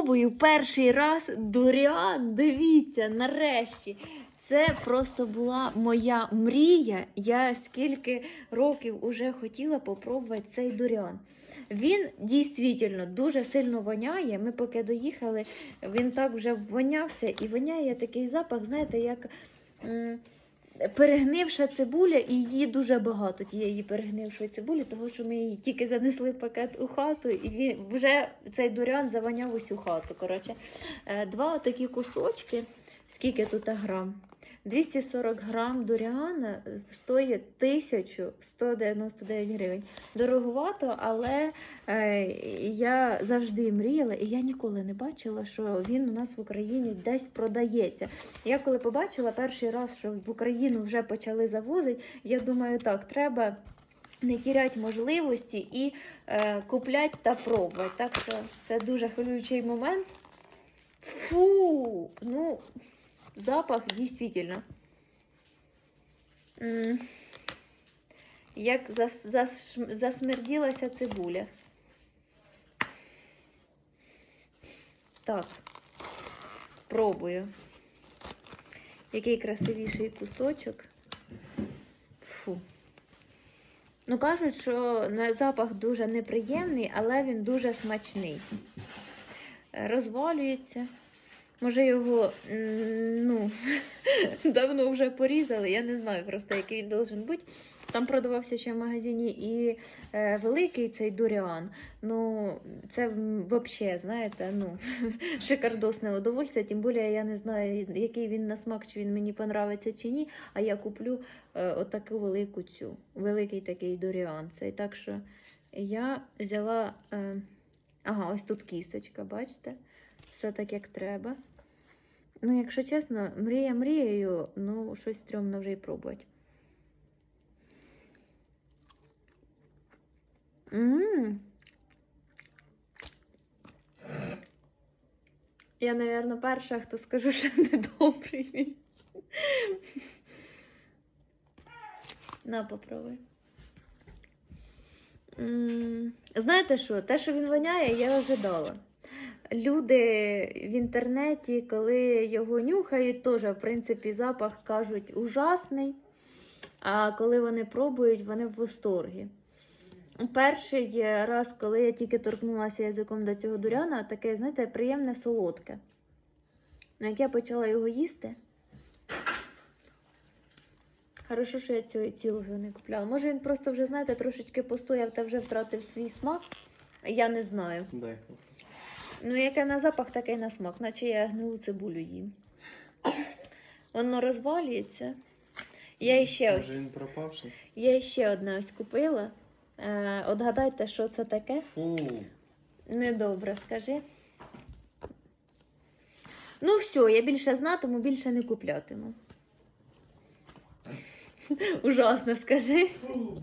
пробую перший раз дуріан. Дивіться, нарешті. Це просто була моя мрія. Я скільки років уже хотіла попробувати цей дуріан. Він дійсно дуже сильно воняє. Ми поки доїхали, він так вже вонявся і воняє такий запах, знаєте, як перегнивша цибуля, і її дуже багато тієї перегнившої цибулі, тому що ми її тільки занесли пакет у хату, і він вже цей дурян завоняв усю хату. Коротше, Е, два такі кусочки. Скільки тут грам? 240 грам дуріана стоїть 1199 гривень. Дороговато, але е, я завжди мріяла, і я ніколи не бачила, що він у нас в Україні десь продається. Я коли побачила перший раз, що в Україну вже почали завозити, я думаю, так, треба не тіряти можливості і е, купляти та пробувати. Так що це дуже хвилюючий момент. Фу, ну, запах. М, Як зас, зас, засмерділася цибуля. Так, пробую. Який красивіший кусочок. Фу. Ну, кажуть, що запах дуже неприємний, але він дуже смачний. Розвалюється. Може, його ну, давно вже порізали. Я не знаю просто, який він должен бути. Там продавався ще в магазині і е, великий цей дуріан. Ну, це взагалі, знаєте, ну, шикардосне удовольствие. Тим більше я не знаю, який він на смак, чи він мені понравиться чи ні. А я куплю е, отаку велику цю, великий такий дуріан. Цей. Так що я взяла. Е, ага, ось тут кісточка, бачите? Все так, як треба. Ну, якщо чесно, мрія мрією, ну, щось стрьомно вже й пробувати. Ммм. Я, напевно, перша, хто скажу, що недобрий він. На, попробуй. Знаєте що? Те, що він воняє, я ожидала. Люди в інтернеті, коли його нюхають, теж, в принципі, запах кажуть ужасний. А коли вони пробують, вони в восторгі. Перший раз, коли я тільки торкнулася язиком до цього дуряна, таке, знаєте, приємне солодке. Ну, як я почала його їсти. Хорошо, що я цього цілого не купляла. Може, він просто вже, знаєте, трошечки постояв та вже втратив свій смак. Я не знаю. Дай. Ну, яке на запах, таке й на смак, наче я гнилу цибулю їм. Воно розвалюється. Я ще ось, Може він пропавший? я ще одне ось купила. Е, от гадайте, що це таке? Фу. Недобре, скажи. Ну, все, я більше знатиму, більше не куплятиму. Ужасно, скажи. Фу.